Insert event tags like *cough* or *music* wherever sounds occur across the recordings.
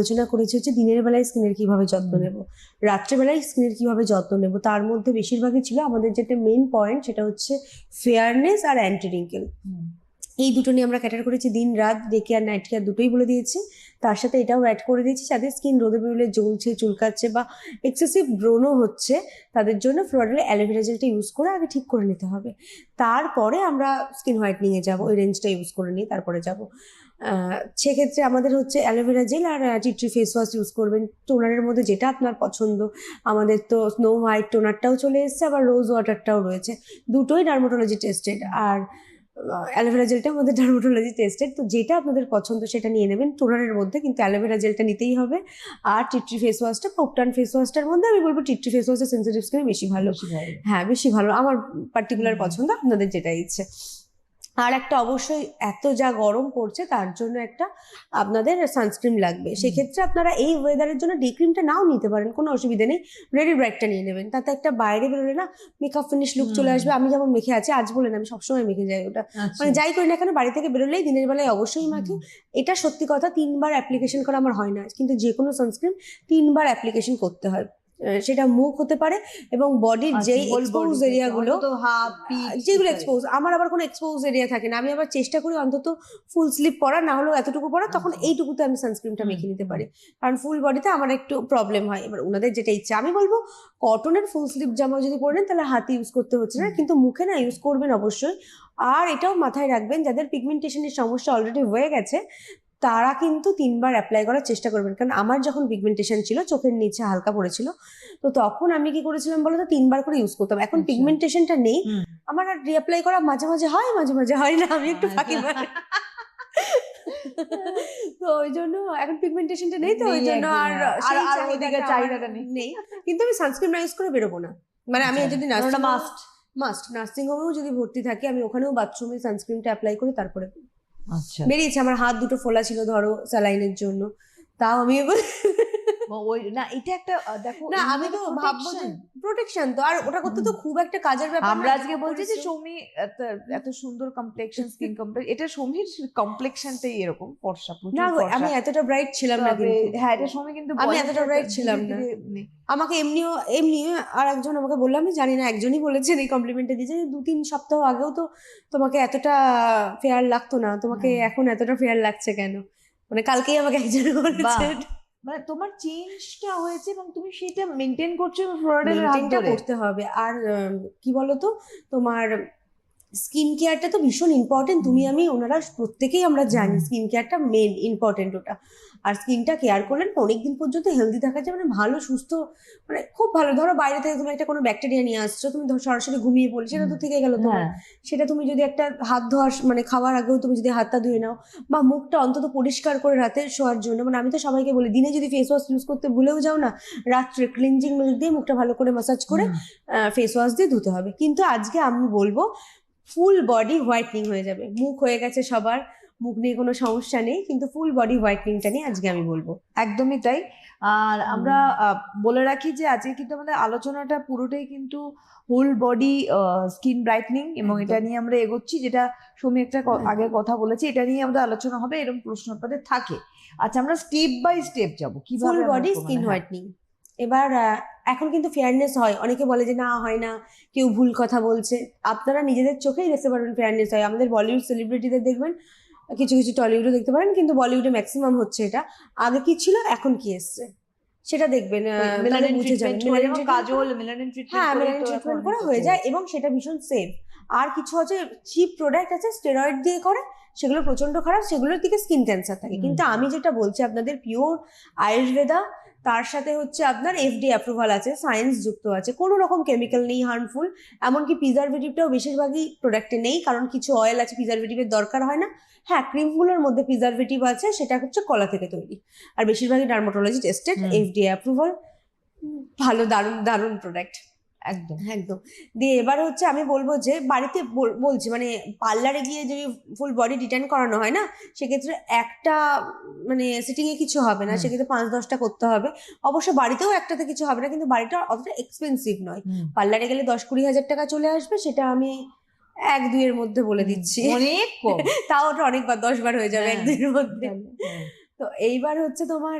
আলোচনা করেছি হচ্ছে দিনের বেলায় স্কিনের কীভাবে যত্ন নেব রাত্রেবেলায় স্কিনের কীভাবে যত্ন নেব তার মধ্যে বেশিরভাগই ছিল আমাদের যেটা মেন পয়েন্ট সেটা হচ্ছে ফেয়ারনেস আর অ্যান্টি রিঙ্কেল এই দুটো নিয়ে আমরা ক্যাটার করেছি দিন রাত ডে কেয়ার নাইট কেয়ার দুটোই বলে দিয়েছি। তার সাথে এটাও অ্যাড করে দিয়েছি যাদের স্কিন রোদে বেরোলে জ্বলছে চুলকাচ্ছে বা এক্সেসিভ ব্রণও হচ্ছে তাদের জন্য ফ্লোরালে অ্যালোভেরা জেলটা ইউজ করে আগে ঠিক করে নিতে হবে। তারপরে আমরা স্কিন হোয়াইটনিংয়ে যাব ওই রেঞ্জটা ইউজ করে নিয়ে তারপরে যাব। সেক্ষেত্রে আমাদের হচ্ছে অ্যালোভেরা জেল আর tea tree face wash use করবেন। টোনারের মধ্যে যেটা আপনার পছন্দ। আমাদের তো স্নো হোয়াইট টোনারটাও চলে এসেছে আবার রোজ ওয়াটারটাও রয়েছে। দুটোই ডার্মোটোলজি টেস্টেড আর অ্যালোভেরা জেলটা আমাদের ডার্মাটোলজি টেস্টেড তো যেটা আপনাদের পছন্দ সেটা নিয়ে নেবেন। টোনারের মধ্যে কিন্তু অ্যালোভেরা জেলটা নিতেই হবে। আর টিট্রি ফেস ওয়াশটা পপটান ফেস ওয়াশটার মধ্যে আমি বলব টিট্রি ফেস ওয়াশটা সেন্সিটিভ স্কিনে বেশি ভালো। হ্যাঁ বেশি ভালো। আমার পার্টিকুলার পছন্দ আপনাদের যেটা ইচ্ছে। আর একটা অবশ্যই এত যা গরম পড়ছে তার জন্য একটা আপনাদের সানস্ক্রিন লাগবে। সেক্ষেত্রে আপনারা এই ওয়েদারের জন্য ডে ক্রিমটা নাও নিতে পারেন কোনো অসুবিধা নেই। রেডি ব্রাইটটা নিয়ে নেবেন। তাতে একটা বাইরে বেরোলে না মেকআপ ফিনিশ লুক চলে আসবে। আমি যেমন মেখে আছি আজ বলে না আমি সবসময় মেখে যাই ওটা। মানে যাই করি না কেন বাড়ি থেকে বেরোলেই দিনের বেলায় অবশ্যই মাখি। এটা সত্যি কথা তিনবার অ্যাপ্লিকেশন করা আমার হয় না। কিন্তু যে কোনো সানস্ক্রিন তিনবার অ্যাপ্লিকেশন করতে হয়। সেটা মুখ হতে পারে এবং বডির যেই এক্সপোজ এরিয়াগুলো যেগুলো এক্সপোজ আমার আবার কোনো এক্সপোজ এরিয়া থাকে না। আমি আবার চেষ্টা করি অন্তত ফুল স্লিপ পরা না হলেও এতটুকু পরা তখন আচ্ছা। এইটুকুতে আমি সানস্ক্রিনটা মেখে নিতে পারি। কারণ ফুল বডিতে আমার একটু প্রবলেম হয়। এবার ওনাদের যেটা ইচ্ছা আমি বলব কটনের ফুল স্লিপ জামা যদি পরে নেন তাহলে হাতে ইউজ করতে হচ্ছে না। কিন্তু মুখে না ইউজ করবেন অবশ্যই। আর এটাও মাথায় রাখবেন যাদের পিগমেন্টেশনের সমস্যা অলরেডি হয়ে গেছে তারা কিন্তু তিনবার অ্যাপ্লাই করার চেষ্টা করবেন। কারণ আমার যখন পিগমেন্টেশন ছিল চোখের নিচে হালকা পড়েছিল তো তখন আমি কি করেছিলাম বলো তো তিনবার করে ইউজ করতাম। এখন আচ্ছা। পিগমেন্টেশনটা নেই। আমার আর রিঅ্যাপ্লাই করা মাঝে মাঝে হয় মাঝে মাঝে হয় না। আমি একটু ফাঁকি আচ্ছা। মারি। তো ওই জন্য এখন পিগমেন্টেশনটা নেই তো ওই জন্য আর আর- সেই আর- আর চাহিদাটা নেই। কিন্তু আমি সানস্ক্রিন না ইউজ করে বেরোবো না। মানে আমি আচ্ছা, যদি নার্সিং মাস্ট মাস্ট নার্সিং হোমেও যদি ভর্তি থাকি আমি ওখানেও বাথরুমে সানস্ক্রিনটা অ্যাপ্লাই করি তারপরে আচ্ছা বেরিয়েছে আমার হাত দুটো ফোলা ছিল ধরো স্যালাইনের জন্য। তাও আমি ওই না এটা একটা দেখো না আমি তো ভাববো প্রোটেকশন তো আর ওটা করতে তো খুব একটা কাজের ব্যাপার আমরা আজকে বলছি যে সৌমি এত সুন্দর কমপ্লেকশন স্কিন কমপ্লেক্স এটা সৌমির কমপ্লেকশনটাই এরকম ফর্সা না আমি এতটা ব্রাইট ছিলাম না কিন্তু। হ্যাঁ এটা সৌমি কিন্তু আমি এতটা ধীরে ছিলাম না। আমাকে এমনিও এমনি আর একজন আমাকে বলল আমি জানি না একজনই বলেছেন এই কমপ্লিমেন্টে দিয়েছে যে দু তিন সপ্তাহ আগেও তো তোমাকে এতটা ফেয়ার লাগতো না। তোমাকে এখন এতটা ফেয়ার লাগছে কেন? মানে কালকেই আমাকে একজন বলেছে মানে তোমার চেঞ্জটা হয়েছে এবং তুমি সেটা মেনটেন করছ ধরে করতে হবে। আর কি বলতো? তোমার স্কিন কেয়ারটা তো ভীষণ ইম্পর্টেন্ট তুমি আমি ওনারা প্রত্যেকেই আমরা জানি স্কিন কেয়ারটা মেন ইম্পর্টেন্ট ওটা। আর স্কিনটা কেয়ার করলে অনেকদিন পর্যন্ত হেলদি থাকা যায় মানে ভালো সুস্থ মানে খুব ভালো। ধরো বাইরে থেকে তুমি একটা কোনো ব্যাকটেরিয়া নিয়ে আসছো তুমি ধরো সরাসরি ঘুমিয়ে পড়লে সেটা তো থেকে গেল তোমার। হ্যাঁ। সেটা তুমি যদি একটা হাত ধোয়ার মানে খাওয়ার আগেও তুমি যদি হাতটা ধুয়ে নাও বা মুখটা অন্তত পরিষ্কার করে রাতে শোয়ার জন্য মানে আমি তো সবাইকে বলি দিনে যদি ফেস ওয়াশ ইউজ করতে ভুলেও যাও না রাত্রে ক্লিনজিং মিল্ক দিয়ে মুখটা ভালো করে মাসাজ করে। ফেস ওয়াশ দিয়ে ধুতে হবে। কিন্তু আজকে আমি বলব ফুল বডি হোয়াইটনিং হয়ে যাবে। মুখ হয়ে গেছে সবার মুখ নিয়ে কোনো সমস্যা নেই কিন্তু ফুল বডি হোয়াইটনিংটা নিয়ে আজকে আমি বলব। একদমই তাই। আর আমরা বলে রাখি যে আজকে কিন্তু আমাদের আলোচনাটা পুরোটাই কিন্তু হোল বডি স্কিন ব্রাইটনিং এবং এটা নিয়ে আমরা এগোচ্ছি যেটা সৌমি একটা আগে কথা বলেছি এটা নিয়ে আমাদের আলোচনা হবে এরকম প্রশ্ন আপনাদের থাকে। আচ্ছা আমরা স্টেপ বাই স্টেপ যাব কীভাবে ফুল বডি স্কিন হ্যাঁ। হোয়াইটনিং এবার এখন কিন্তু ফেয়ারনেস হয়। অনেকে বলে যে না হয় না। কেউ ভুল কথা বলছে। আপনারা নিজেদের চোখেই দেখতে পারবেন ফেয়ারনেস হয়। আমাদের বলিউড সেলিব্রিটিদের দেখবেন কিছু কিছু টলিউডও দেখতে পারেন কিন্তু বলিউডে ম্যাক্সিমাম হচ্ছে এটা। আগে কি ছিল এখন কি এসছে? সেটা দেখবেন কাজল হ্যাঁ মেলানিন ট্রিটমেন্ট করা হয়ে যায় এবং সেটা ভীষণ সেফ আর কিছু হচ্ছে চিপ প্রোডাক্ট আছে স্টেরয়েড দিয়ে করে সেগুলো প্রচণ্ড খারাপ সেগুলোর দিকে স্কিন ক্যান্সার থাকে। কিন্তু আমি যেটা বলছি আপনাদের পিওর আয়ুর্বেদা তার সাথে হচ্ছে আপনার এফডি অ্যাপ্রুভাল আছে সায়েন্স যুক্ত আছে কোনো রকম কেমিক্যাল নেই হার্মফুল এমনকি প্রিজারভেটিভটাও বেশিরভাগই প্রোডাক্টে নেই কারণ কিছু অয়েল আছে প্রিজারভেটিভের দরকার হয় না। হ্যাঁ ক্রিমগুলোর মধ্যে প্রিজারভেটিভ আছে সেটা হচ্ছে কলা থেকে তৈরি। আর বেশিরভাগই ডার্মাটোলজি টেস্টেড। এফডি অ্যাপ্রুভাল ভালো দারুণ দারুণ প্রোডাক্ট একদম। একদম। দিয়ে এবার হচ্ছে আমি বলব যে বাড়িতে বলছি মানে পার্লারে গিয়ে যদি ফুল বডি রিটার্ন করানো হয় না সেক্ষেত্রে একটা মানে সিটিং এ কিছু হবে না। সেক্ষেত্রে পাঁচ দশটা করতে হবে। অবশ্য বাড়িতেও একটাতে কিছু হবে না কিন্তু বাড়িটা অতটা এক্সপেন্সিভ নয়। পার্লারে গেলে দশ কুড়ি হাজার টাকা চলে আসবে সেটা আমি এক দুইয়ের মধ্যে বলে দিচ্ছি। অনেক *laughs* তাও ওটা অনেকবার দশ বার হয়ে যাবে এক হ্যাঁ। দুইয়ের মধ্যে। হ্যাঁ। তো এইবার হচ্ছে তোমার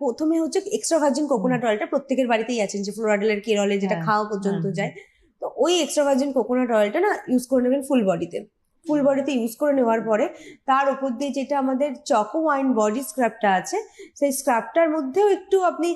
প্রথমে হচ্ছে এক্সট্রা ভার্জিন কোকোনাট অয়েলটা প্রত্যেকের বাড়িতেই আছে যে ফ্লোরাডেলের কেরলে যেটা হ্যাঁ, খাওয়া পর্যন্ত হ্যাঁ, যায়। তো ওই এক্সট্রা ভার্জিন কোকোনাট অয়েলটা না ইউজ করে নেবেন ফুল বডিতে ফুল বডিতে ইউজ করে নেওয়ার পরে তার উপর দিয়ে যেটা আমাদের চকো ওয়াইন বডি স্ক্রাবটা আছে সেই স্ক্রাবটার মধ্যেও একটু আপনি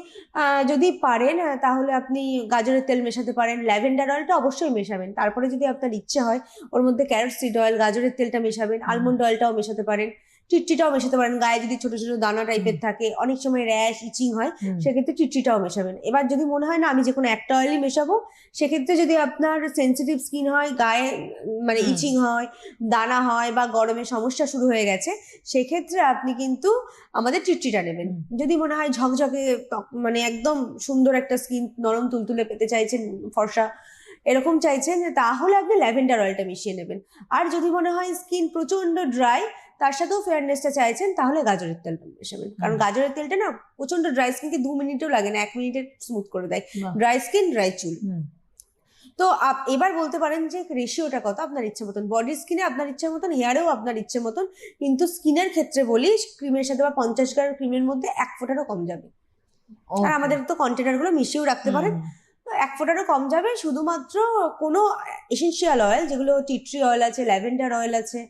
যদি পারেন তাহলে আপনি গাজরের তেল মেশাতে পারেন। ল্যাভেন্ডার অয়েলটা অবশ্যই মেশাবেন। তারপরে যদি আপনার ইচ্ছে হয় ওর মধ্যে ক্যারট সিড অয়েল গাজরের তেলটা মেশাবেন আলমন্ড অয়েলটাও মেশাতে পারেন। টিট্টিটাও মেশাতে পারেন। গায়ে যদি ছোট ছোট দানা টাইপের থাকে অনেক সময় র্যাশ ইচিং হয় সেক্ষেত্রে টিট্টিটাও মেশাবেন। এবার যদি মনে হয় না আমি যে কোনো একটা অয়েলই মেশাবো সেক্ষেত্রে যদি আপনার সেন্সিটিভ স্কিন হয় গায়ে মানে ইচিং হয় দানা হয় বা গরমে সমস্যা শুরু হয়ে গেছে সেক্ষেত্রে আপনি কিন্তু আমাদের টিট্টিটা নেবেন। যদি মনে হয় ঝকঝকে মানে একদম সুন্দর একটা স্কিন নরম তুলতুলে পেতে চাইছেন ফর্সা এরকম চাইছেন যে তাহলে আপনি ল্যাভেন্ডার অয়েলটা মিশিয়ে নেবেন। আর যদি মনে হয় স্কিন প্রচণ্ড ড্রাই তার সাথেও ফেয়ারনেসটা চাইছেন তাহলে গাজরের তেলটা মেশাবেন। কারণ গাজরের তেলটা না প্রচণ্ড ড্রাই স্কিনকে দু মিনিটও লাগে না এক মিনিটে স্মুথ করে দেয়। ড্রাই স্কিন ড্রাই চুল। তো আপ- এবার বলতে পারেন যে রেশিওটা কত? আপনার ইচ্ছে মতন। বডি স্কিনে আপনার ইচ্ছে মতন হেয়ারেও আপনার ইচ্ছে মতন। কিন্তু স্কিনের ক্ষেত্রে বলি ক্রিমের সাথে বা পঞ্চাশ গ্রাম ক্রিমের মধ্যে এক ফোঁটারও কম যাবে। আর আমাদের তো কন্টেনারগুলো মিশিয়েও রাখতে পারেন। এক ফোঁটারও কম যাবে। শুধুমাত্র কোনো এসেন্সিয়াল অয়েল যেগুলো টিট্রি অয়েল আছে ল্যাভেন্ডার অয়েল আছে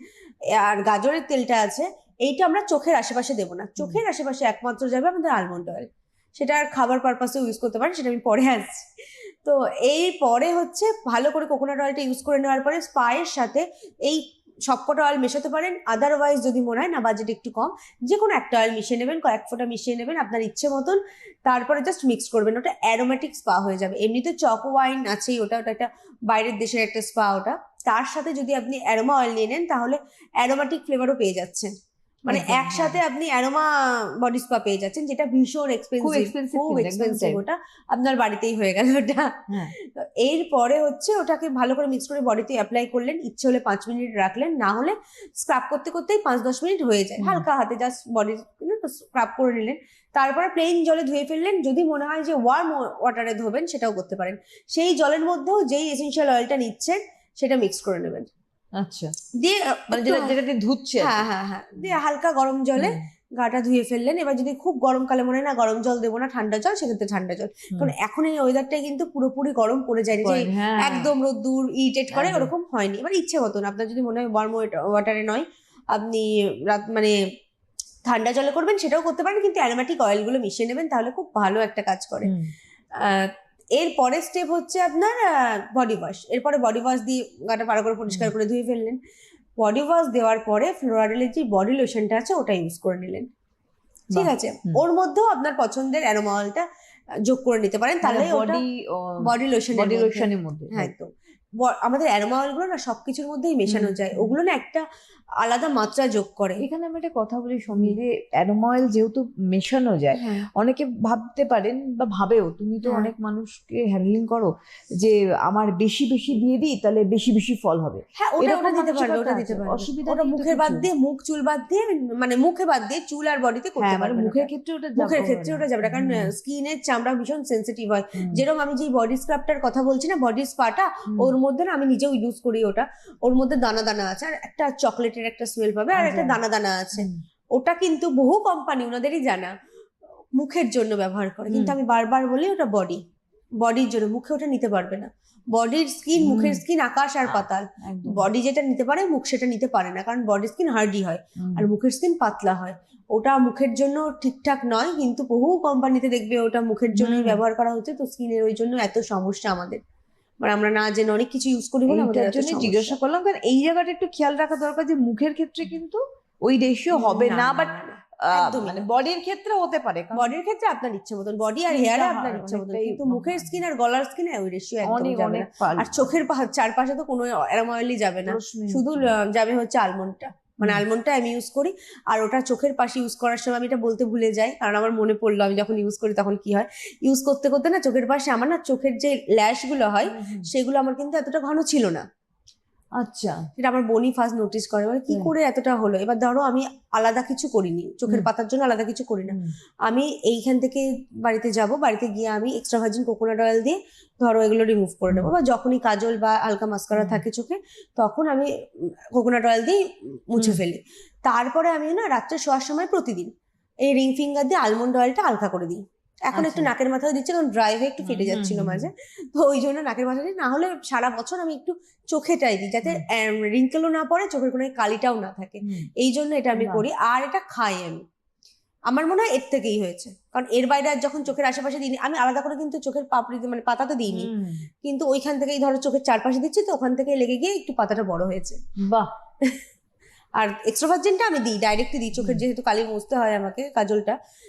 আর গাজরের তেলটা আছে এইটা আমরা চোখের আশেপাশে দেবো না। চোখের আশেপাশে একমাত্র যাবে আমাদের আলমন্ড অয়েল সেটা আর খাবার পারপাসে ইউজ করতে পারেন সেটা আমি পরে আসছি। তো এই পরে হচ্ছে ভালো করে কোকোনাট অয়েলটা ইউজ করে নেওয়ার পরে স্পায়ের সাথে এই সবকটা অয়েল মেশাতে পারেন আদারওয়াইজ যদি মনে হয় না বাজেট একটু কম যে কোনো একটা অয়েল মিশিয়ে নেবেন, কয়েক ফোঁটা মিশিয়ে নেবেন আপনার ইচ্ছে মতন, তারপরে জাস্ট মিক্স করবেন, ওটা অ্যারোমেটিক স্পা হয়ে যাবে। এমনিতে চকো ওয়াইন আছেই, ওটা ওটা একটা বাইরের দেশের একটা স্পা ওটা। তার সাথে যদি আপনি অ্যারোমা অয়েল নিয়ে নেন, তাহলে অ্যারোমেটিক ফ্লেভারও পেয়ে যাচ্ছেন। মানে একসাথে আপনি অ্যারোমা বডি স্পা পেয়ে যাচ্ছেন যেটা ভীষণ এক্সপেন্সিভ খুব এক্সপেন্সিভ ওটা। আপনার বাড়িতেই হয়ে গেল ওটা। হ্যাঁ। তো এরপরে হচ্ছে ওটাকে ভালো করে মিক্স করে বডিতে অ্যাপ্লাই করলেন ইচ্ছে হলে পাঁচ মিনিট রাখলেন না হলে স্ক্রাব করতে করতেই পাঁচ দশ মিনিট হয়ে যায়। হালকা হাতে জাস্ট বডি স্ক্রাব করে নিলেন। তারপরে প্লেন জলে ধুয়ে ফেললেন। যদি মনে হয় যে ওয়ার্ম ওয়াটারে ধোবেন সেটাও করতে পারেন। সেই জলের মধ্যেও যেই এসেন্সিয়াল অয়েলটা নিচ্ছেন সেটা মিক্স করে নেবেন। আচ্ছা। দিয়ে মানে যেটা যেটা দিয়ে ধুচ্ছে হ্যাঁ হ্যাঁ হ্যাঁ। দিয়ে হালকা গরম জলে গাটা ধুয়ে ফেললেন। এবার যদি খুব গরমকালে মনে হয় না গরম জল দেবো না ঠান্ডা জল সেক্ষেত্রে ঠান্ডা জল। কারণ এখন এই ওয়েদারটা কিন্তু পুরোপুরি গরম পড়ে যায়নি যে একদম রোদ্দুর ইরিটেট করে ওরকম হয়নি। এবার ইচ্ছে মতন আপনার যদি মনে হয় ওয়ার্ম ওয়াটারে নয় আপনি রাত মানে ঠান্ডা জলে করবেন সেটাও করতে পারেন। কিন্তু অ্যারোমেটিক অয়েলগুলো মিশিয়ে নেবেন তাহলে খুব ভালো একটা কাজ করে। আহ, এর পরের স্টেপ হচ্ছে আপনার বডি ওয়াশ এরপরে বডি ওয়াশ দিয়ে গাটা ভালো করে পরিষ্কার করে ধুয়ে ফেললেন। বডি ওয়াশ দেওয়ার পরে ফ্লোরাডেলের যে বডি লোশনটা আছে ওটা ইউজ করে নিলেন। ঠিক আছে? ওর মধ্যেও আপনার পছন্দের অ্যারোমা অয়েলটা যোগ করে নিতে পারেন। তাহলে বডি বডি লোশন বডি লোশনের মধ্যে। হ্যাঁ একদম। ব- আমাদের অ্যারোমা গুলো না সবকিছুর মধ্যেই মেশানো যায়। ওগুলো না একটা আলাদা মাত্রা যোগ করে। এখানে আমি একটা কথা বলি সমী যে অ্যারোমা অয়েল যেহেতু মেশানো যায় হ্যাঁ। অনেকে ভাবতে পারেন বা ভাবেও তুমি তো হ্যাঁ। অনেক মানুষকে হ্যান্ডলিং করো যে আমার বেশি বেশি দিয়ে দিই তাহলে বেশি বেশি ফল হবে। হ্যাঁ ওটা ওটা দিতে পারবে ওটা দিতে পারবে। অসুবিধা ওটা মুখের বাদ দিয়ে মুখ চুল বাদ দিয়ে মানে মুখে বাদ দিয়ে চুল আর বডিতে করতে হ্যাঁ মানে পারবে মুখের ক্ষেত্রে ওটা মুখের ক্ষেত্রে ওটা যাবে না কারণ স্কিনের চামড়া ভীষণ সেন্সিটিভ হয়। যেরকম আমি যে বডি স্ক্রাবটার কথা বলছি না বডি স্পাটা ওর মধ্যে না আমি নিজেও ইউজ করি ওটা। ওর মধ্যে দানা দানা আছে আর একটা চকলেটের একটা স্মেল পাবে আর একটা আচ্ছা। দানা দানা আছে। ওটা কিন্তু বহু কোম্পানি ওনাদেরই জানা। মুখের জন্য ব্যবহার করে। কিন্তু আমি বারবার বলি ওটা বডি বডির জন্য। মুখে ওটা নিতে পারবে না। বডির স্কিন মুখের স্কিন আকাশ আর পাতাল। বডি যেটা নিতে পারে মুখ সেটা নিতে পারে না। কারণ বডি স্কিন হার্ডি হয়। আর মুখের স্কিন পাতলা হয়। ওটা মুখের জন্য ঠিকঠাক নয় কিন্তু বহু কোম্পানিতে দেখবে ওটা মুখের জন্যই ব্যবহার করা হচ্ছে। তো স্কিনের ওই জন্য এত সমস্যা আমাদের। মানে আমরা না জেনে অনেক কিছু ইউজ করি বলে আমাদের জন্য জিজ্ঞাসা করলাম কারণ এই জায়গাটা একটু খেয়াল রাখা দরকার যে মুখের ক্ষেত্রে কিন্তু ওই রেশিও হবে না বাট। মানে বডির ক্ষেত্রে হতে পারে বডির ক্ষেত্রে আপনার ইচ্ছে মতন বডি আর হেয়ারে আপনার ইচ্ছে মতন। কিন্তু মুখের স্কিন আর গলার স্কিনে ওই রেশিও একদম যাবে না। আর চোখের চারপাশে তো কোনো অ্যারোমা অয়েলই যাবে না। শুধু যাবে হচ্ছে আলমন্ডটা মানে আলমন্ডটা আমি ইউজ করি। আর ওটা চোখের পাশে ইউজ করার সময় আমি এটা বলতে ভুলে যাই কারণ আমার মনে পড়ল আমি যখন ইউজ করি তখন কি হয়? ইউজ করতে করতে না চোখের পাশে আমার না চোখের যে ল্যাশগুলো হয়। সেগুলো আমার কিন্তু এতটা ঘন ছিল না। আচ্ছা। সেটা আমার বোনই ফার্স্ট নোটিস করে। বলে কি করে এতটা হলো? এবার ধরো আমি আলাদা কিছু করিনি। চোখের পাতার জন্য আলাদা কিছু করি না। আমি এইখান থেকে বাড়িতে যাব। বাড়িতে গিয়ে আমি এক্সট্রা ভার্জিন কোকোনাট অয়েল দিয়ে ধরো এগুলো রিমুভ করে নেব বা যখনই কাজল বা হালকা মাস্কারা থাকে চোখে তখন আমি কোকোনাট অয়েল দিয়ে মুছে ফেলি। তারপরে আমি না রাত্রে শোয়ার সময় প্রতিদিন এই রিং ফিঙ্গার দিয়ে আলমন্ড অয়েলটা হালকা করে দিই। এখন একটু আচ্ছা। নাকের মাথায় দিচ্ছে কারণ ড্রাই হয়ে একটু ফেটে যাচ্ছিল মাঝে। তো ওই জন্য নাকের মাথায় দিই না হলে সারা বছর আমি একটু চোখেটাই দিই যাতে রিঙ্কেলও না পড়ে চোখের কোনো কালিটাও না থাকে। এই জন্য এটা আমি করি। আর এটা খাই আমি। আমার মনে হয় এর থেকেই হয়েছে। কারণ এর বাইরে আর যখন চোখের আশেপাশে দিইনি আমি আলাদা করে কিন্তু চোখের পাপড়ি মানে পাতাতে দিইনি। কিন্তু ওইখান থেকেই ধরো চোখের চারপাশে দিচ্ছি তো ওখান থেকে লেগে গিয়ে একটু পাতাটা বড় হয়েছে। বাহ। *laughs* আর এক্সট্রা ভার্জিনটা আমি দিই ডাইরেক্টলি দিই। চোখের যেহেতু কালি মুছতে হয় আমাকে কাজলটা।